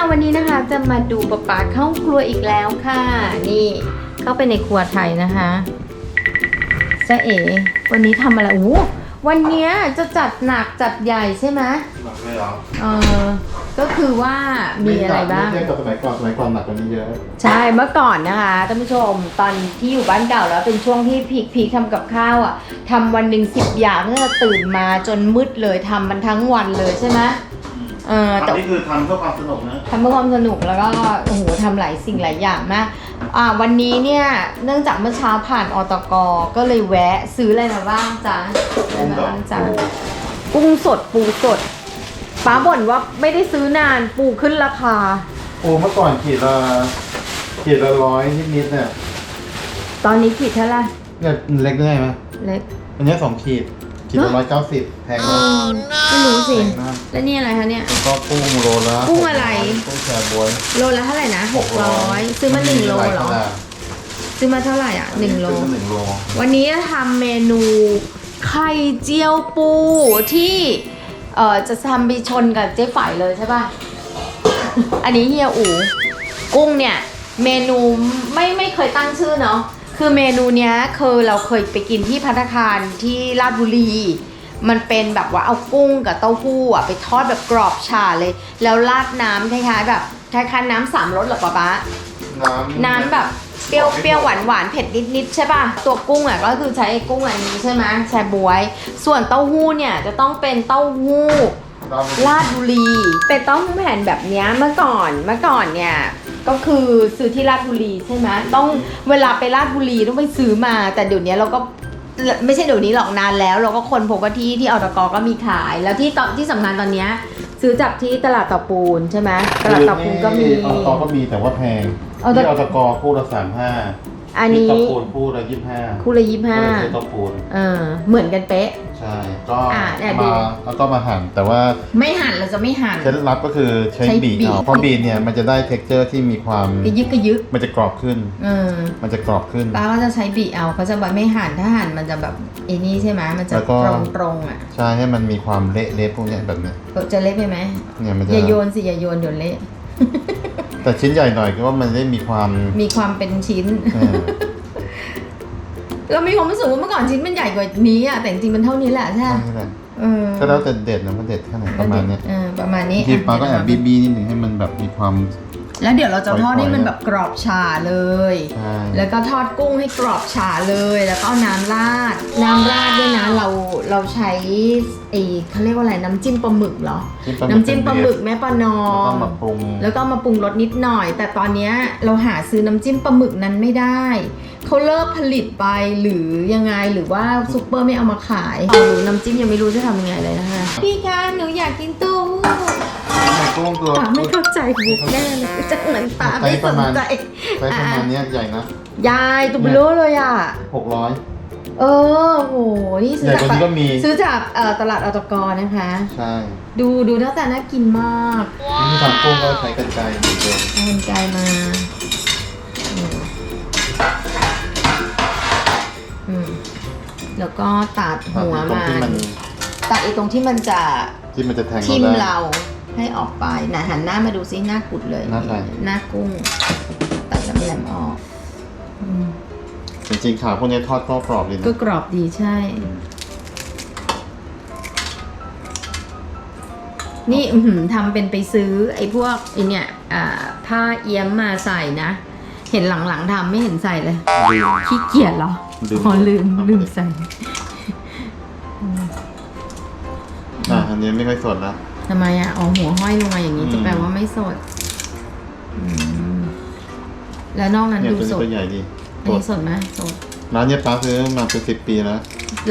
ค่ะวันนี้นะคะ จะมาดูป๊าป๊าเข้าครัวอีกแล้วค่ะ นี่เข้าไปในครัวไทยนะคะจ้าเอ๋วันนี้ทำอะไรโอ้โหวันเนี้ยจะจัดหนักจัดใหญ่ใช่ไหมหนักเลยเหรอเออก็คือว่ามีอะไรบ้างเทียบกับสมัยก่อนสมัยก่อนหนักกว่านี้เยอะ ใช่เมื่อก่อนนะคะท่านผู้ชมตอนที่อยู่บ้านเก่าแล้วเป็นช่วงที่พีคพีคทำกับข้าวอะทำวันหนึ่งสิบอย่างเพื่อตื่นมาจนมืดเลยทำมันทั้งวันเลยใช่ไหม เออแต่อันนี้คือทำเพื่อความสนุกนะ ทำเพื่อความสนุกแล้วก็โอ้โหทำหลายสิ่งหลายอย่างมากอ่าวันนี้เนี่ยเนื่องจากเมื่อเช้าผ่านอตกก็เลยแวะซื้ออะไรมาบ้างจ๊ะอะไรมาบ้างจ๊ะกุ้งสดปูสดป้าบ่นว่าไม่ได้ซื้อนานปูขึ้นราคา โอ้เมื่อก่อนขีดละขีดละร้อยนิดๆเนี่ยตอนนี้ขีดเท่าไหร่เนี่ยเล็กได้ไหมเล็กอันนี้สองขีด ขีดละร้อยเก้าสิบแพงมากไม่รู้สิ แพงมากแล้วนี่อะไรคะเนี่ย แล้วก็กุ้งโลละกุ้งอะไร กุ้งแชร์บวย โลละเท่าไหร่นะหกร้อยซื้อมาหนึ่งโลเหรอ ซื้อมาเท่าไหร่อะหนึ่งโล ซื้อมาหนึ่งโล วันนี้จะทำเมนูไข่เจียวปูที่เอ่อจะทำไปชนกับเจ๊ฝ่ายเลยใช่ป่ะ อันนี้เฮียอู กุ้งเนี่ย เมนูไม่ไม่เคยตั้งชื่อเนาะ คือเมนูเนี้ยคือเราเคยไปกินที่พัตตาคารที่ราชบุรี มันเป็นแบบว่าเอากุ้งกับเต้าหู้อะไปทอดแบบกรอบฉ่าเลย แล้วราดน้ำคล้ายๆแบบคล้ายๆน้ำสามรสเหรอป๊าป๊า น้ำน้ำแบบเปรี้ยวเปรี้ยวหวานหวานเผ็ดนิดนิดๆใช่ป่ะ ตัวกุ้งอะก็คือใช้ไอ้กุ้งอันนี้ใช่ไหมแชบวย ส่วนเต้าหู้เนี่ยจะต้องเป็นเต้าหู้น้ำ ลาดบุรี เป็นเต้าหู้แผ่นแบบเนี้ยเมื่อก่อนเมื่อก่อนเนี่ยก็คือซื้อที่ลาดบุรีใช่ไหมต้องเวลาไปลาดบุรีต้องไปซื้อมา แต่เดี๋ยวนี้เราก็ไม่ใช่เดี๋ยวนี้หรอกนานแล้ว เราก็คนพบว่าที่ที่อตกก็มีขายแล้วที่ตอนที่สำคัญตอนเนี้ยซื้อจากที่ตลาดเตาปูนใช่ไหมตลาดเตาปูนก็มีอตก็มีแต่ว่าแพงอตที่อตกคู่ละสามห้าอันนี้ตะปูนคู่ละยี่สิบห้าคู่ละยี่สิบห้าใช้ตะปูน เออเหมือนกันเป๊ะ ใช่ ก็อะเนี่ยดูมาแล้วก็มาหั่น แต่ว่าไม่หั่นเราจะไม่หั่น เคล็ดลับก็คือใช้ใช้บีบบีบ เอาเพราะบีบเนี่ยมันจะได้เท็กเจอร์ที่มีความ กระยึกกระยึกมันจะกรอบขึ้น เออมันจะกรอบขึ้น ป้าก็จะใช้บีเอาเขาจะแบบไม่หั่นถ้าหั่นมันจะแบบไอ้นี่ใช่ไหมมันจะแล้วก็ ตรงตรงๆอะใช่ให้มันมีความเละเละพวกเนี้ยแบบเนี้ยเออจะเละไปไหมเนี่ยมันจะอย่าโยนสิอย่าโยนเดี๋ยวเละแต่ชิ้นใหญ่หน่อยก็ว่ามันได้มีความมีความเป็นชิ้น เออ เรามีความรู้สึกว่าเมื่อก่อนชิ้นมันใหญ่กว่านี้อะแต่จริงๆมันเท่านี้แหละใช่ไหมใช่แหละเออก็แล้วแต่เด็ดนะมันเด็ดแค่ไหนประมาณเนี้ยเออประมาณนี้บางทีปลาก็แอบะบีบีนิดหนึ่งให้มันแบบมีความ แล้วเดี๋ยวเราจะทอดให้มันปล่อยๆแบบกรอบฉ่าเลย ใช่ แล้วก็ทอดกุ้งให้กรอบฉ่าเลย แล้วก็เอาน้ำราด น้ำราดด้วยนะ เราเราใช้ไอ้เขาเรียกว่าอะไรน้ำจิ้มปลาหมึกเหรอ น้ำจิ้มปลาหมึกแม่ปานอแล้วก็ม มาปรุง แล้วก็มาปรุงรสนิดหน่อย แต่ตอนเนี้ยเราหาซื้อน้ำจิ้มปลาหมึกนั้นไม่ได้ เขาเลิกผลิตไปหรือยังไงหรือว่าซุปเปอร์ไม่เอามาขายเอาหนูน้ำจิ้มยังไม่รู้จะทำยังไงเลยนะคะ พี่คะหนูอยากกินเตู้ กุ้งตัวตาไม่เข้าใจบุกแน่เลยจังเหมือนตาไม่สนใจไซส์ประมาณเนี้ยใหญ่นะ ยายตัวเบลอเลยอะหกร้อยเออโห นี่ซื้อจากใหญ่กว่านี้ก็มีซื้อจากเอ่อตลาดอตกรนะคะ ใช่ ดูดูหน้าตาน่ากินมาก นี่ทำกุ้งก็ใช้กันไกรเหมือนเดิมเอาเป็นไกลมาอืมอืมแล้วก็ตัดหัวตรงมาที่มันตัดไอ้ตรงที่มันจะที่มันจะแทงทิ่มเราได้เรา ให้ออกไปนะหันหน้ามาดูซิหน้ากุดเลย หน้าใคร หน้ากุ้ง ตัดแหลมๆออกอืมจริงๆขาพวกนี้ทอดก็กรอบดีนะก็กรอบดีใช่ นี่อื้อหือทำเป็นไปซื้อ ไอ้พวกไอ้เนี่ยอ่าผ้าเอี้ยมมาใส่นะ เห็นหลังๆทำไม่เห็นใส่เลยลืมขี้เกียจเหรอลืม อ๋อลืมเอาไปลืมใส่ อะอันนี้ไม่ค่อยสดละ ทำไมอะอ๋อหัวห้อยลงมาอย่างนี้อืม จะแปลว่าไม่สดอืมแล้วนอกนั้นเนี่ยดูตัวสนี้ดตัวใหญ่ดีอันนี้สดไหมสด ร้านเนี้ยป้าซื้อมาเป็นสิบปีแล้ว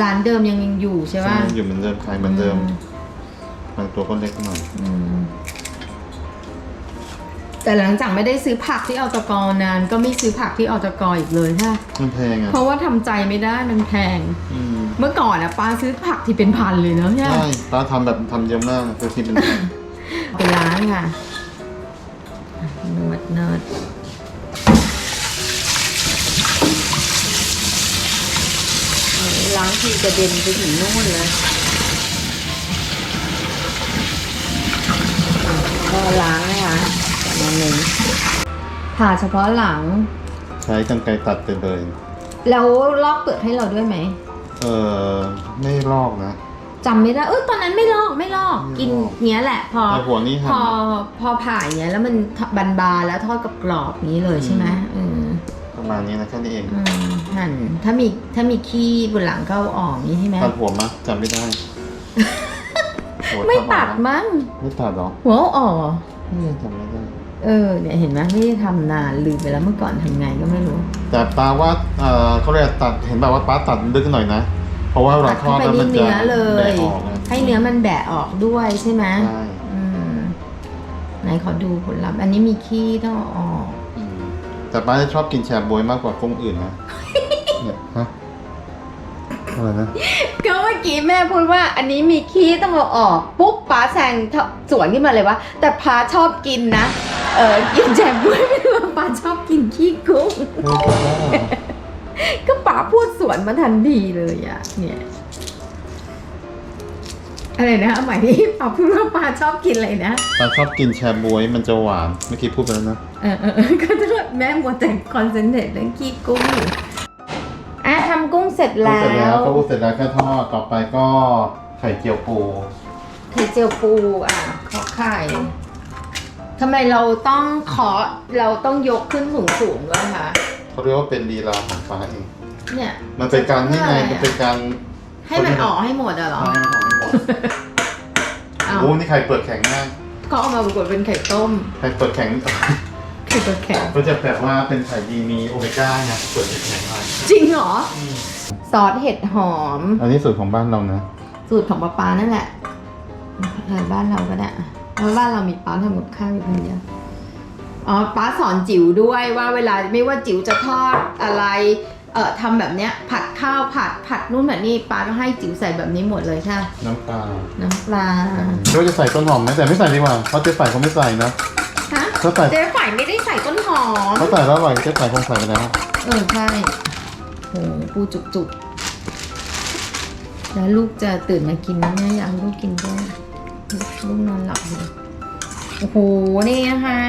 ร้านเดิมยังอยู่ใช่ป่ะ อยู่เหมือนเดิมขายเหมือนเดิมบางตัวก็เล็กหน่อยอืม แต่หลังจากไม่ได้ซื้อผักที่อตกนาน ก็ไม่ซื้อผักที่อตกอีกเลยค่ะ มันแพงอะเพราะว่าทำใจไม่ได้มันแพง อืมเมื่อก่อนอะป้าซื้อผักที่เป็นพันเลยเนาะใช่ใช่ป้าทำแบบทำเยอะมากคือที่เป็นแพงไปล้างค่ะนวดเนิดโอ้ยล้างทีกระเด็นไปถึงนู่นเลยก็ล้างนะคะ หนึ่งผ่าเฉพาะหลัง ใช้กันไกรตัดไปเลย แล้วลอกเปลือกให้เราด้วยไหมเออไม่ลอกนะ จำไม่ได้เออตอนนั้นไม่ลอกไม่ลอกไม่ลอกกินเนี้ยแหละ พอแต่หัวนี้พหั่นอพอผ่าอย่างเนี้ยแล้วมันบานๆแล้วทอดกับกรอบๆนี้เลยใช่ไหมอืมประมาณนี้นะแค่นี้เองอืมหั่นถ้ามีถ้ามีขี้บนหลังก็เอาออกนี้ใช่ไหมตัดหัวมะจำไม่ได้หัวไม่ทำออกตัดนะมั้งไม่ตัดหรอหัวเอาออกไม่จำไม่ได้ เออเนี่ยเห็นไหมไม่ได้ทำนานลืมไปแล้วเมื่อก่อนทำไงก็ไม่รู้แต่ปลาว่าเออเขาเรียกตัดเห็นแบบว่าป้าตัดลึกหน่อยนะ เพราะว่าเวลาทอดเข้าแล้วไปมันที่จะเนื้อเลยแบะออกนะให้เนื้อมันแบะออกด้วยใช่ไหมใช่อืมไหนขอดูผลลัพธ์อันนี้มีขี้ต้องเอาออกอืมแต่ป้าจะชอบกินแชบวยมากกว่ากุ้งอื่นนะเนี่ยฮะอะไรนะก็เมื่อกี้แม่พูดว่า อันนี้มีขี้ต้องเอาออกปุ๊บป้าแซงสวนขึ้นมาเลยว่าแต่ป้าชอบกินนะ เออกินแจมบ้วยไม่รู้ว่าป้าชอบกินขี้กุ้งเฮ้ยจำได้เหรอก็ป๋าพูดสวนมาทันทีเลยอะเนี่ยอะไรนะเอาใหม่ที่ป๋าพูดว่าป๋าชอบกินอะไรนะป้าชอบกินแชบวยมันจะหวานเมื่อกี้พูดไปแล้วนะเออเออเออก็จะแม่มัวแต่คอนเซนเทรตเรื่องขี้กุ้งอยู่อะทำกุ้งเสร็จพูดแล้เสร็จแล้ววก็พูดเสร็จแล้วแค่ทอดต่อไปก็ไข่เจียวปูไข่เจียวปูอะขอไข่ ทำไมเราต้องขอเราต้องยกขึ้นสูงสูงๆด้วยคะ เขาเรียกว่าเป็นลีลาของฟ้าเอง เนี่ยมันเป็นการนี่ไงจะทำอะไรอะมันเป็นการให้มันออกให้หมดอะเหรอให้มันออกให้หมดเอาโอ้นี่ไข่เปลือกแข็งมากก็เอามาปรากฏเป็นไข่ต้มไข่เปลือกแข็งไข่ตัวแข็งก็จะแบบว่าเป็นไข่ดีมีโอเมก้าไงเปลือกแข็งมากจริงเหรอซอสเห็ดหอม อันนี้สูตรของบ้านเรานะ สูตรของป้าปานั่นแหละเออบ้านเราก็ได้ เพราะบ้านเรามีป้าทำกับข้าวอยู่คนเดียวอ๋อป้าสอนจิ๋วด้วยว่าเวลาไม่ว่าจิ๋วจะทอดอะไรเอ่อทำแบบเนี้ยผัดข้าวผัดผัดนู่นผัดนี่ป้าก็ให้จิ๋วใส่แบบนี้หมดเลยใช่ไหมน้ำปลาน้ำปลาก็จะใส่ต้นหอมไหมแต่ไม่ใส่ดีกว่าเพราะเจ๊ใส่เขาไม่ใส่นะฮะเขาใส่เจ๊ฝ่ายไม่ได้ใส่ต้นหอมเขาใส่แล้วอร่อยเจ๊ใส่คงใส่ไปแล้วเออใช่โหปูจุกๆแล้วลูกจะตื่นมากินไหมเนี่ยอยากให้ลูกกินด้วย ลูกลูกนอนหลับอยู่โอ้โห นี่นะคะ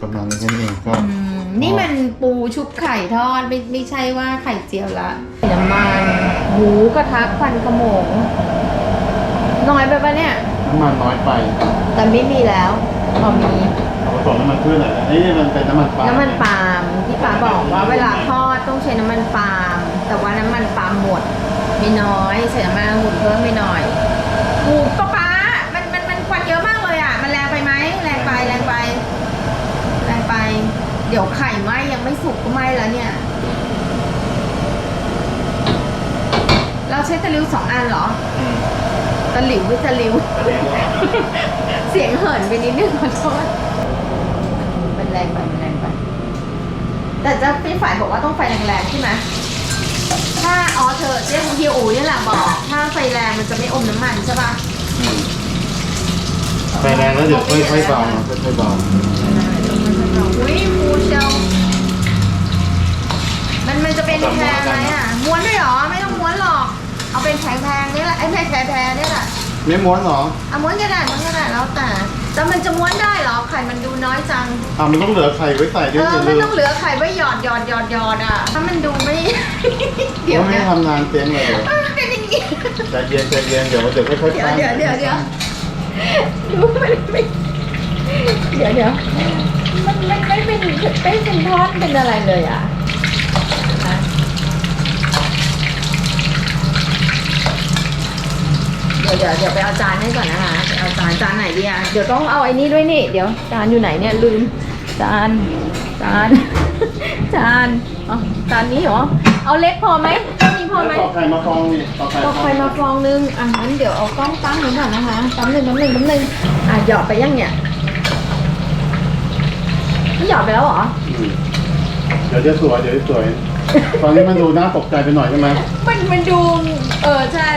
ประมาณนี้แค่นี้เองก็อืมนี่มันปูชุบไข่ทอดไม่ไม่ใช่ว่าไข่เจียวละน้ำมันหมูกระทะควันขโมง น้อยไปปะเนี่ย น้ำมันน้อยไปแต่ไม่มีแล้วพอมีเอาผสมน้ำมันพืชหน่อยนะนี่มันเป็นน้ำมันปลาน้ำมันปาล์มที่ป้าบอกว่าเวลาทอดต้องใช้น้ำมันปาล์มแต่ว่าน้ำมันปาล์มหมดไม่น้อยใส่น้ำมันองุ่นเพิ่มไม่หน่อยหู ป้าป้ามันมันมันควันเยอะมากเลยอะ มันแรงไปไหมแรงไปแรงไปแรงไป เดี๋ยวไข่ไหมยังไม่สุกก็ไหมแล้วเนี่ย เราใช้ตะลิวสองอันเหรอ ตะหลิวไม่ตะหลิว เสียงเหินไปนิดนึงขอโทษมันแรงไปมันแรงไป แต่เจะพี่ฝ่ายบอกว่าต้องไฟแรงๆใช่ไหม ถ้าอ๋อเธอเจ๊คุณพี่อู๋นี่แหละบอก ถ้าไฟแรงมันจะไม่อมน้ำมันใช่ปะอืมไฟแรงแล้วเดี๋ยวค่อยๆเบานะค่อยๆเบาอุ้ยฟูเชียวมันมันจะเป็นแพงไหมอะ ม้วนด้วยเหรอ ไม่ต้องม้วนหรอก เอาเป็นแพงๆนี่แหละไอ้แพงแพงๆนี่แหละ ไม่ม้วนเหรอเอาม้วนก็ได้ม้วนก็ได้แล้วแต่แต่มันจะม้วนได้เหรอ ไข่มันดูน้อยจังอ่ามันต้องเหลือไข่ไว้ใส่ด้เอวยออย่าไม่ลืมต้องเหลือไข่ไว้หยอดหยอดหยอดหยอดอะ ถ้ามันดู ทำนานเจ๊งเลยเออเป็นอย่างนี้ใจเย็นใจเย็นเดี๋ยวเดี๋ยวค่อยๆเดี๋ยวปั้นเดี๋ยวเดี๋ยวเดี๋ยวดูมันไม่เดี๋ยวเดี๋ยวมันมันไม่เป็นไม่เป็นทอดเป็นอะไรเลยอะฮะเดี๋ยวเดี๋ยวเดี๋ยวไปเอาจานให้ก่อนนะคะไปเอาจานจานไหนดีอะเดี๋ยวต้องเอาไอ้นี่ด้วยนี่ เดี๋ยวจานอยู่ไหนเนี่ยลืมจานจานจาน อ๋อจานนี้เหรอ เอาเล็กพอไหมเท่านี้พอไหม ต่อไข่มาฟองนี่ต่อไข่ก็ฟองไข่มาฟองนึง อะงั้นเดี๋ยวเอากล้องตั้งไว้ก่อนนะคะตั้งหนึ่งตั้งหนึ่งตั้งหนึ่งอะหยอดไปยังเนี่ยนี่หยอดไปแล้วเหรอ อืมเดี๋ยวจะสวยเดี๋ยวจะสวย ตอนนี้มันดูน่าตกใจไปหน่อยใช่ไหมมันมันดู เออใช่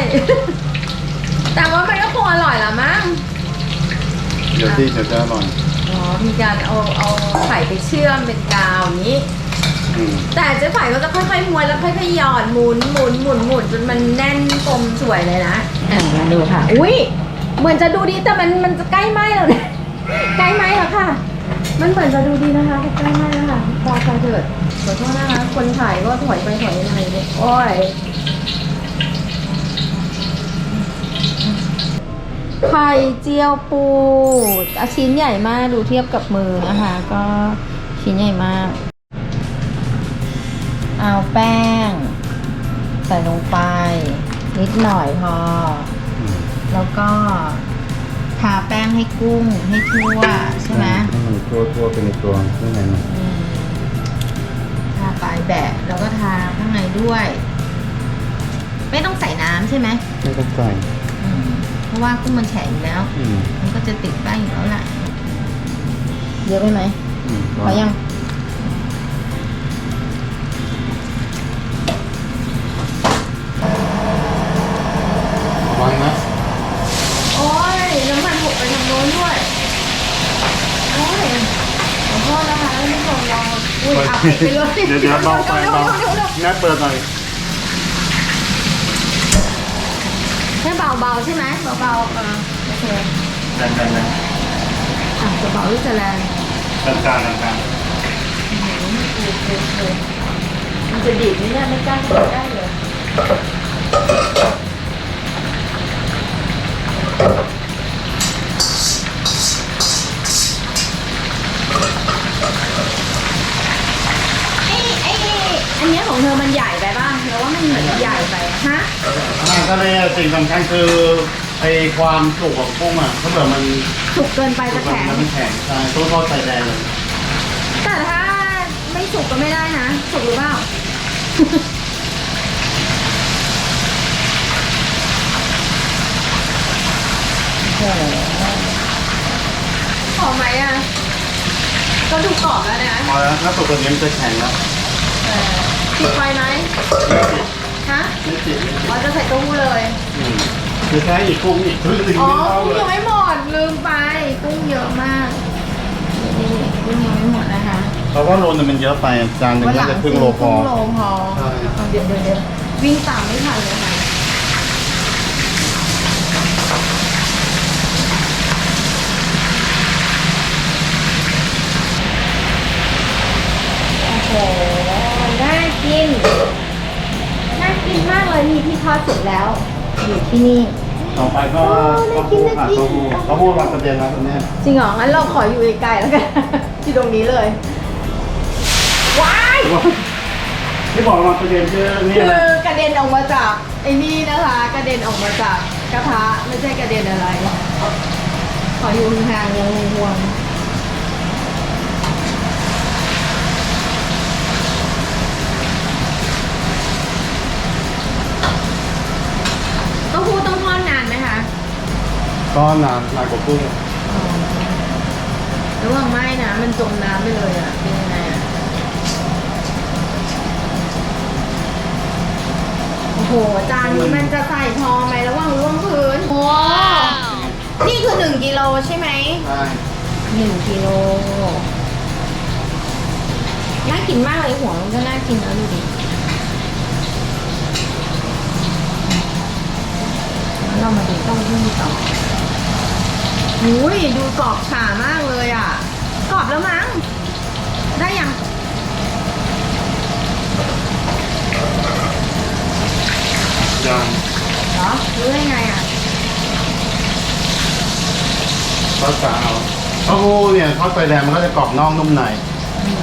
แต่ว่ามันก็คงอร่อยละมั้ง เดี๋ยวที่เดี๋ยวจะอร่อย อ๋อ มีการเอาเอาไข่ไปเชื่อมเป็นกาวอย่างนี้อืม แต่เจ๊ไฝ่ก็จะค่อยๆม้วนแล้วค่อยๆหยอดหมุนหมุนหมุนหมุนจนมันแน่นกลมสวยเลยนะอะมาดูค่ะ อุ้ยเหมือนจะดูดีแต่มันมันจะใกล้ไหม้แล้วเนี่ยใกล้ไหมแล้วค่ะ มันเหมือนจะดูดีนะคะใกล้ไหมแล้วค่ะพอค่ะเถิดขอโทษนะคะคนถ่ายก็ถอยไปถอยมาเลยโอ้ยไข่เจียวปูอะชิ้นใหญ่มากดูเทียบกับมือนะคะ ก็ชิ้นใหญ่มาก เอาแป้ง ใส่ลงไป นิดหน่อยพอ แล้วก็ทาแป้งให้กุ้งให้ทั่วใช่ไหมให้มันทั่วทั่วๆไปในตัวข้างในมันอืมทาปลายแบะแล้วก็ทาข้างในด้วย ไม่ต้องใส่น้ำใช่ไหมไม่ต้องใส่อืมเพราะว่ากุ้งมันแฉะอยู่แล้ว อืมมันก็จะติดแป้งอยู่แล้วล่ะเยอะไปไหมอืมพอยัง น้นด้วยโอ้ยขอโทษนะคะท่านผู้ชมเราอุ้ยอับไปเลยเดี๋ยวเดี๋ยวเบาไปเบาร็วๆร็วๆแม่เปิดหน่อยแค่เบาๆใช่ไหมเบาๆเออโอเคแรงแรงแรงอะจะเบาหรือจะแรงกลางกลางกลางกลางอื้อหือมันเกินมันจะดีดไหมเนี่ยไม่กล้าดีดได้เลยไอ้ ของเธอมันใหญ่ไปป่ะแล้วว่ามันเหมือนใหญ่ไปอะฮะ อ่าก็เลยสิ่งสำคัญคือไอความสุกของกุ้งอะถ้าเกิดมันสุกเกินไปสุจะกแข็งแล้วมันแข็งใช่ต้องทอดไข่แดงเลยแต่ถ้าไม่สุกก็ไม่ได้นะ สุกหรือเปล่าโอ้โหหอมไหมอะ ก็ดูกรอบแล้วนะ พอแล้วถ้าสุกกว่านี้มันจะแข็งแล้ว เออ ติดไฟไหมฮะไม่ติดไม่ติดอ๋อจะใส่เต้าหู้เลยอืมคือแค่อีกกุ้งอีกครึ่งหนึงอ๋อไม่เท่ากุ้งเลยังยไม่หมดลืมไปกุ้งเยอะมากนี่กุ้งยังไม่หมดนะคะเพราะว่าโลนึงมันเยอะไปจานหนึงวันหน่าลังจะครึ่งโลพอ ครึ่งโลพอใช่เอาเดี๋ยวเดี๋ยวเดี๋ยววิ่งตามไม่ทันเลยค่ะโอ้โห น่า กิน น่ากินมากเลยนี่พี่ทอดเสร็จแล้ว อยู่ที่นี่ ต่อไปก็โอ้เต้าน่ากิหู้นค่ะน่ากิน เต้าหู้เต้าหู้วางประเด็นแล้วตรงนี้จริงเหรองั้นเราขออยู่ไกลๆแล้วกันที่ตรงนี้เลยว้ายที่บอกวางประเด็นคือนี่คืนะอกระเด็นออกมาจากไอ้นี่นะคะ กระเด็นออกมาจากกระทะไม่ใช่กระเด็นอะไร ขออยู่ห่างๆยังห่วงเต้าหู้ต้องทอดนานไหมคะ ก็นานนานกว่ากุ้งระหว่างไม่นะมันจมน้ำไปเลยอะเป็นยังไงอะโอ้โห จานนี้มันจะใส่พอไหมระหว่างร่วงพื้นโอ้นี่คือหนึ่งกิโลใช่ไหมใช่หนึ่งกิโลน่ากินมากเลยหัวมันก็น่ากินแล้วดูดิแล้วเรามาดูเต้าหู้ต่อ หุยดูกรอบฉ่ามากเลยอะ กรอบแล้วมั้ง ได้ยัง ยังเหรอรู้ได้ไงอะ ทอดสาเอาเต้าหู้เนี่ยทอดไฟแดงมันก็จะกรอบนอกนุ่มใน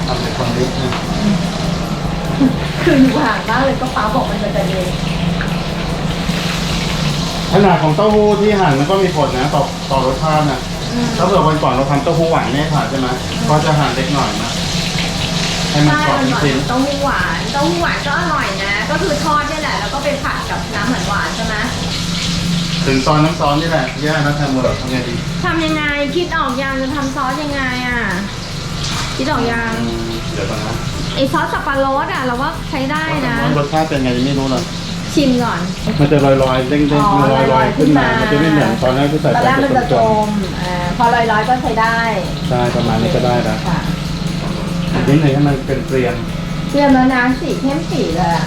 ทำเป็นคนลิกนะ คืออยู่ห่างมากเลยก็ฟ้าบอกมันจะกระเด็น ขนาดของเต้าหู้ที่หั่นมันก็มีผลนะต่อต่อรสชาตินะอืมถ้าเผื่อวันก่อนเราทำเต้าหู้หวานไม่ให้ผ่านใช่ไหมก็จะหั่นเล็กหน่อยนะให้มันใช่กรอบมันหวานชิ้นเต้าหู้หวานเต้าหู้หวานก็อร่อยนะ ก็คือทอดนี่แหละ แล้วก็ไปผัดกับน้ำหวานหวานๆใช่ไหมๆถึงตอนน้ำซอสนี่แหละแย่นะแทนหมดทำไงดีทำยังไงคิดออกยังจะทำซอสยังไงอะคิดออกยังอืมเดี๋ยวก่อนนะไอซอสสับปะรดอะ เราว่าใช้ได้นะ รสชาติเป็นไงยังไม่รู้เลย ชิมก่อน มันจะลอยๆเด้งอ๋อๆมันลอยๆขึ้นมามันจะไม่เหมือนตอนแรกที่ใส่ตอนแรกมันจะจมมอ่าพอลอยๆก็ใช้ได้ๆใช่ประมาณนี้ก็ได้แล้วค่ะอีกนิดหนึ่งให้มันเป็นเกรียมเตรียมแล้วนะสีเข้มสีเลยอะ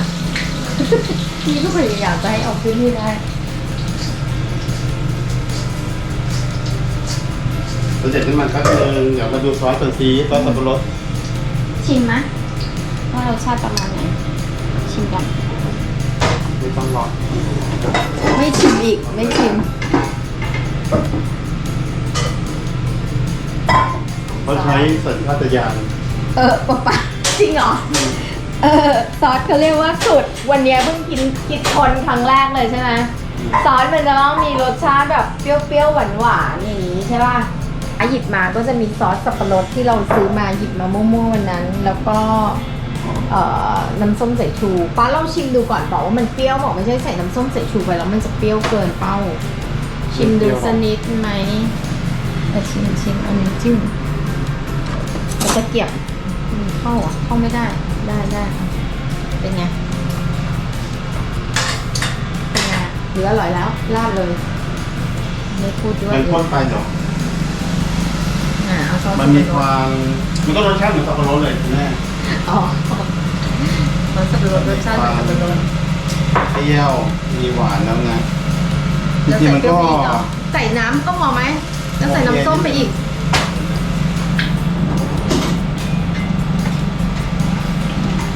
พี่ก็พยายามจะให้ออกขึ้นนี่ได้ เราเด็ดน้ำมันแป๊บนึงเดี๋ยวมาดูซอสก่อนซีซอสสับปะรดชิมไหมว่ารสชาติประมาณไหน ชิมกัน ไม่ต้องรอไม่ชิมอีก ไม่ชิมเขาใช้สัญชาตญาณเออป๊าป๊าจริงเหรอ เออซอสเขาเรียกว่าสุดวันเนี้ยเพิ่งกินคิดคนครั้งแรกเลยใช่ไหมซอสมันจะต้องมีรสชาติแบบเปรี้ยวๆหวานๆอย่างนี้ใช่ป่ะอะหยิบมาก็จะมีซอสสับปะรดที่เราซื้อมาหยิบมามั่วๆวันนั้น แล้วก็เอ่อ น้ำส้มสายชูป้าลองชิมดูก่อนบอกว่ามันเปรี้ยวบอกไม่ใช่ใส่น้ำส้มสายชูไปแล้วมันจะเปรี้ยวเกินเป้า ชิมดูสกนิดไหมเออชิมชิมอันนี้จิ้มเอาตะเกียบเข้าเหรอะเข้าไม่ได้ได้ได้เป็นไงเป็นไงหรืออร่อยแล้วราดเลยไม่พูดด้วยมันข้นไปเดี๋ยวอ่าเอาซอสมันมีความมันก็รสชาติเหมือนสับปะรดเลยคุณแม่ อ๋อซอสสับปะรดรสชาติแบบสับปะรดเปรี้ยวมีหวานแล้วนะจแล้วริงใส่ๆมันเปรี้ยก็วไปอีกเหรอใส่น้ำก็พอไหมแล้วใส่น้ำส้มไปอีก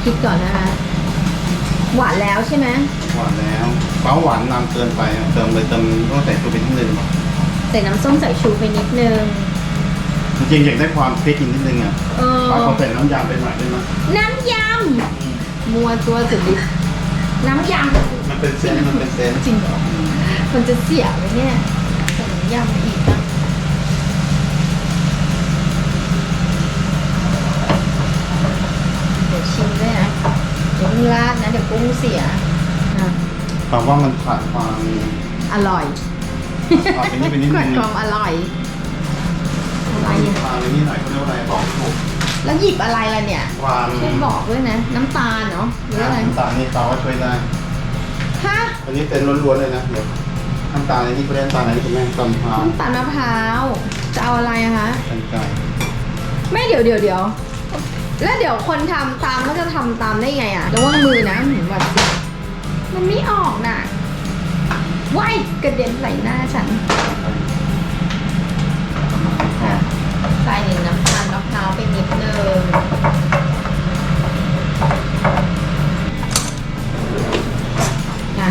คิดก่อนนะคะ หวานแล้วใช่ไหมหวานแล้วเป้าหวานนำเกินไปอะเติมเลยเติมต้องใส่ตัวเป็นที่หนึ่งใส่น้ำส้มสายชูไปนิดนึง จริงๆอยากได้ความพริกอีกนิดนึงอะเออป้าขอใส่น้ำยำไปหน่อยได้ไหมน้ำยำมัวตัวสุดฤทธิ์น้ำยำมันเป็นเส้นมันเป็นเส้นจริงเหรอมันจะเสียไหมเนี่ยใส่น้ำยำไปอีกนะเดี๋ยวชิมด้วยนะเดี๋ยวเพิ่งราดนะเดี๋ยวกุ้งเสียอะแปลว่ามันขาดความอร่อยขาดไปนี่ไปนิดขานึดงความอร่อย อะไรมีอะความไปนี่หน่อยเขาเรียกว่าอะไรบอกถูกแล้วหยิบอะไรล่ะเนี่ย วามช่วยบอกด้วยนะ น้ำตาลเนาะหรืออะไรน้ำตาลนี่เปล่าว่าช่วยได้ฮะอันนี้เป็นล้วนๆเลยนะเดี๋ยวน้ำตาลในนี่เขาเรียกน้ำตาลอะไรคุณแม่ตำพร้าวน้ำตาลมะพร้าวจะเอาอะไรอะคะกันไก่ไม่เดี๋ยวเดี๋ยวเดี๋ยวแล้วเดี๋ยวคนทำตามก็จะทำตามได้ไงอะระวังมือนะเหมือนแบบมันไม่ออกน่ะว้ายกระเด็นใส่หน้าฉัน ใส่น้ำตาลมะพร้าวไปนิดนึงอะ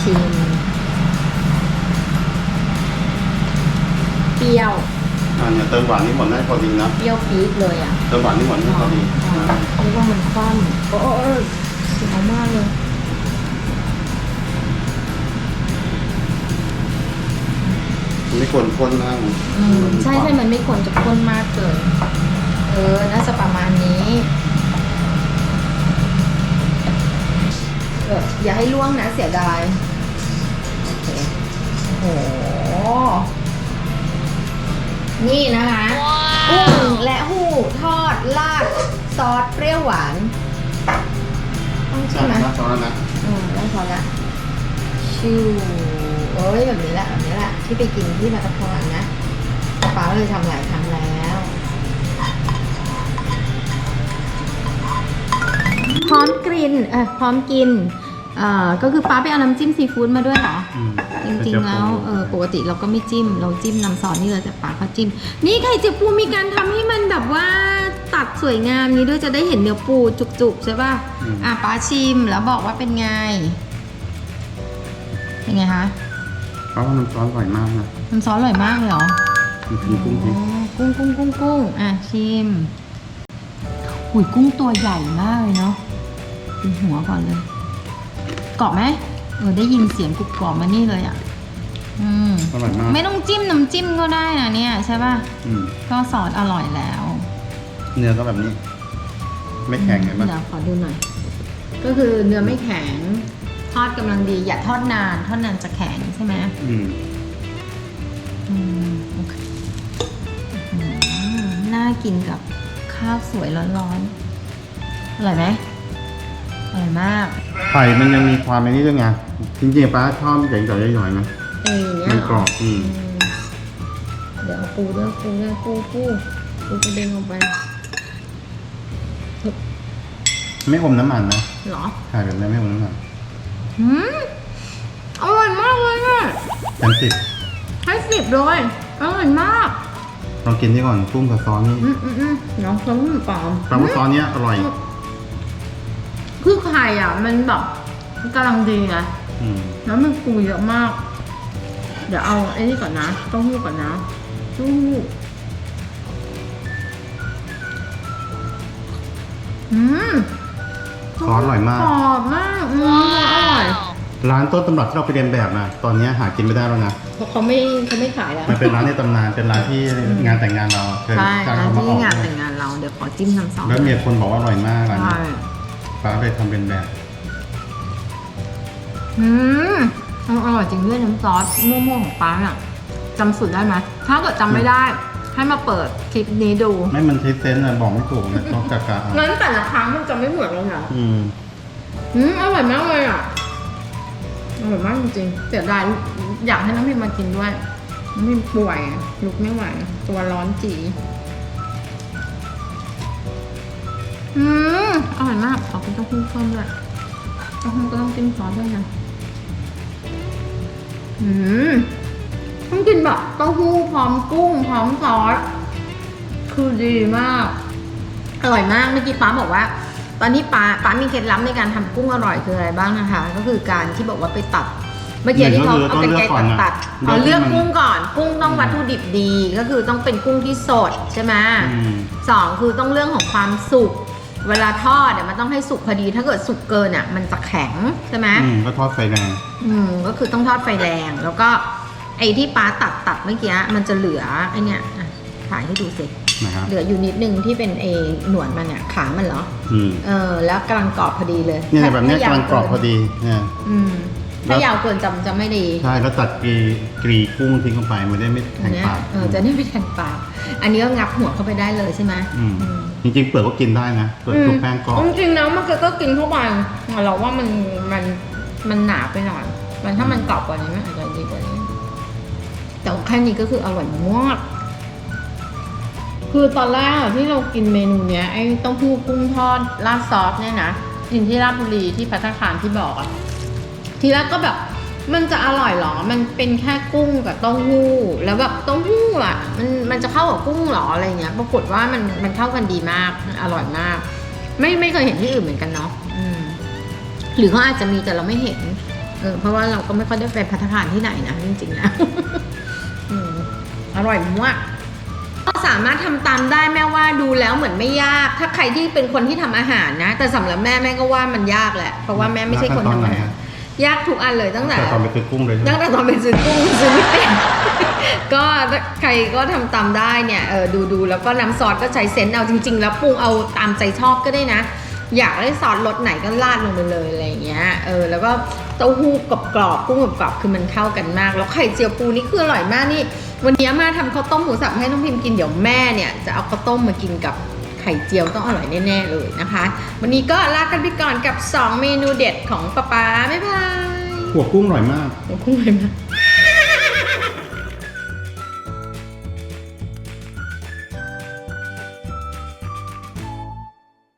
ชิม เปรี้ยว อ่าเนี่ยเติมหวานนี่หมดได้พอดีนะ เปรี้ยวปี๊ดเลยอะเติมหวานนี่หมดได้พอดีอ๋อนึกว่ามันคว่ำโอ้โอ้โอ้เสียวมากเลย ไม่ควรข้นมากอืมใช่ใช่มันไม่ควรจะข้นมากเกิน เออ น่าจะประมาณนี้เอออย่าให้ล่วงนะเสียดาย โอเคโอ้โห นี่นะคะกุ้งและหูทอดราดซอสเปรี้ยวหวาน ต้องชิมไหมนะตอนนั้นนะ อืมได้พอละชิวโอ้ยแบบนี้แหละแบบนี้แหละที่ไปกินที่มาตะพรนะป้าเลยทำหลายครั้งแล้วพร้อมกลิ่นเออพร้อมกินเอ่อก็คือป้าไปเอาน้ำจิ้มซีฟู้ดมาด้วยเหรอ อืมจริงๆแล้วเออปกติเราก็ไม่จิ้ม เราจิ้มน้ำซอสนี่เลยแต่ปากเขาจิ้ม นี่ไข่เจียวปูมีการทำให้มันแบบว่าตัดสวยงามนี้ด้วยจะได้เห็นเนื้อปูจุกๆใช่ป่ะอะป้าชิมแล้วบอกว่าเป็นไง เป็นไงคะ เพราะว่ามันซอสอร่อยมากนะน้ำซอสอร่อยมากเลยเหรอมันเป็นกุ้งพริกอ๋อกุ้งกุ้งกุ้งกุ้งอะชิมหุยกุ้งตัวใหญ่มากเลยเนาะกินหัวก่อนเลยกรอบไหมเออได้ยินเสียงกรุบกรอบมานี่เลยอะอืมอร่อยมากไม่ต้องจิ้มน้ำจิ้มก็ได้นะเนี่ยใช่ป่ะอืมก็ซอสอร่อยแล้ว เนื้อก็แบบนี้ ไม่แข็งเห็นไหมเดี๋ยวขอดูหน่อย ก็คือเนื้อไม่แข็ง ทอดกำลังดี อย่าทอดนาน ทอดนานจะแข็งใช่ไหมอืมอืมโอเคอืมน่ากินกับข้าวสวยร้อนๆ อร่อยไหมอร่อยมาก ไข่มันยังมีความในนี้ด้วยไงจริงๆป้าชอบใหญ่ๆย่อยๆนะเออเนี่ยมันเหกรอบอืมอืมเดี๋ยวเอาปูด้วยปูด้วยปูปูปูกระเด็นออกไปไม่อมน้ำมันนะเหรอ ไข่แบบนี้ไม่อมน้ำมัน อืมอร่อยมากเลยอะเต็มสิบให้สิบเลยอร่อยมากลองกินนี่ก่อนกุ้งกับซอสนี่อืมอืมอืมน้องเขาหมูปลอมแปลว่าซอสเนี้ยอร่อย คือไข่อะ มันแบบกำลังดีนะอืมแล้วมันฟูเยอะมาก เดี๋ยวเอาไอ้นี่ก่อนนะเต้าหู้ก่อนนะเต้าหู้อืมซ อสอร่อยมากกรอบมากอืมอร่อยร้านต้นตำรับที่เราไปเรียนแบบนะตอนนี้หากินไม่ได้แล้วนะ เพราะเขาไม่เขาไม่ขายแล้วมันเป็นร้านในตำนานเป็นร้านที่งานแต่งงานเราเคยใช่จ้างร้านเขามาที่ออกงานเลแต่ยงงานเราเดี๋ยวขอจิ้มน้ำซอสแล้วมีคนบอกว่าอร่อยมากร้านใช่นี้ป้าเลยทำเป็นแบบอืมอร่อยจริงด้วยน้ำซอสม่วงๆของป้าอะจำสูตรได้ไหมถ้าเกิดจำไม่ได้ ให้มาเปิดคลิปนี้ดู ไม่มันใช้เซนส์อะบอกไม่ถูกนะต้องกะกะเอางั้นแต่ละครั้งมันจะไม่เหมือนกันนะอืมอืมอร่อยมากเลยอะ อร่อยมากจริงๆเสียดายอยากให้น้องพิมมากินด้วย น้องพิมป่วยอะลุกไม่ไหวตัวร้อนจี อืมอร่อยมากขอกินเต้าหู้เพิ่มด้วยเต้าหู้ก็ต้องกินซอสด้วยนะอืม ต้องกินแบบเต้าหู้พร้อมกุ้งพร้อมซอส คือดีมาก อร่อยมาก เมื่อกี้ป้าบอกว่า ตอนนี้ป้าป้ามีเคล็ดลับในการทำกุ้งอร่อยคืออะไรบ้างนะคะ ก็คือการที่บอกว่าไปตัด เมื่อกี้ที่เขาเอากรรไกรตัดตัดๆเอาเลือกกุ้งก่อน กุ้งต้องวัตถุดิบดี ก็คือต้องเป็นกุ้งที่สดใช่ไหมอืมสองคือต้องเรื่องของความสุกเวลาทอดเนี่ยมันต้องให้สุกพอดี ถ้าเกิดสุกเกินอะมันจะแข็งใช่ไหมอืมก็ทอดไฟแรง อืมก็คือต้องทอดไฟแรงแล้วก็ ไอ้ที่ป้าตัดตัดเมื่อกี้มันจะเหลือไอ้เนี่ยอะถ่ายให้ดูสิ นะครับ เหลืออยู่นิดนึงที่เป็นเอหนวดมันเนี่ยขามันเหรอ อืมเออ แล้วกำลังกรอบพอดีเลยเนี่ยแบบเนี้ยถ้ายาวกำลังกรอบพอดีเนี่ย อืมแล้วถ้ายาวเกินจะจะไม่ดีใช่แล้วตัดกรีกรีกุ้งทิ้งเข้าไปมันได้ไม่แข็งเนี่ยปากเออจะได้ไม่แทงปากอันนี้ก็งับหัวเข้าไปได้เลยใช่ไหมอืมอืม จริงๆเปลือกก็กินได้นะเปลือกตัวแป้งกรอบ จริงๆแล้วมันก็กินเข้าไปเราว่ามันมันมันหนาไปหน่อย มันถ้ามันกรอบกว่านี้มันอาจจะดีกว่านี้ แต่แค่นี้ก็คืออร่อยมากคือตอนแรกที่เรากินเมนูเนี้ยไอ้ต้าหู้กุ้งทอดราดซอสเนี่ยนะกินที่ราชบุรีที่พัฒคารที่บอกอะทีแรกก็แบบมันจะอร่อยเหรอ มันเป็นแค่กุ้งกับเต้าหู้ แล้วแบบเต้าหู้อะ มันมันจะเข้ากับกุ้งเหรออะไรเงี้ย ปรากฏว่ามันมันเข้ากันดีมาก อร่อยมาก ไม่ไม่เคยเห็นที่อื่นเหมือนกันเนาะหรือเขาอาจจะมีแต่เราไม่เห็น เออ เพราะว่าเราก็ไม่ค่อยได้ไปพัฒคารที่ไหนนะจริงๆนะอืม อร่อยมากก็สามารถทำตามได้แม่ว่าดูแล้วเหมือนไม่ยาก ถ้าใครที่เป็นคนที่ทำอาหารนะ แต่สำหรับแม่แม่ก็ว่ามันยากแหละ เพราะว่าแม่ไม่ใช่คนทำอาหารยากทุกอันเลยตั้งแต่แต่ตอนไปซื้อกุ้งเลยใช่ไหมตั้งแต่ตอนเป็นซื้อกุ้งซื้อไม่เป็นก็ใครก็ทำตามได้เนี่ยเออดูดูแล้วก็น้ำซอสก็ใช้เซนส์เอาจริง ๆ แล้วปรุงเอาตามใจชอบก็ได้นะ อยากได้ซอสรสไหนก็ราดลงไปเลยอะไรอย่างเงี้ย เออ แล้วก็เต้าหู้กรอบๆกุ้งกรอบๆคือมันเข้ากันมาก แล้วไข่เจียวปูนี่คืออร่อยมากนี่ วันนี้มาทำข้าวต้มหมูสับให้น้องพิมกิน เดี๋ยวแม่เนี่ยจะเอาข้าวต้มมากินกับไข่เจียวต้องอร่อยแน่ๆเลยนะคะ วันนี้ก็ลากันไปก่อนกับ 2 เมนูเด็ดของป๊าป๊าบ๊ายบายหัวกุ้งอร่อยมากโอ้คุ้มเลยมาก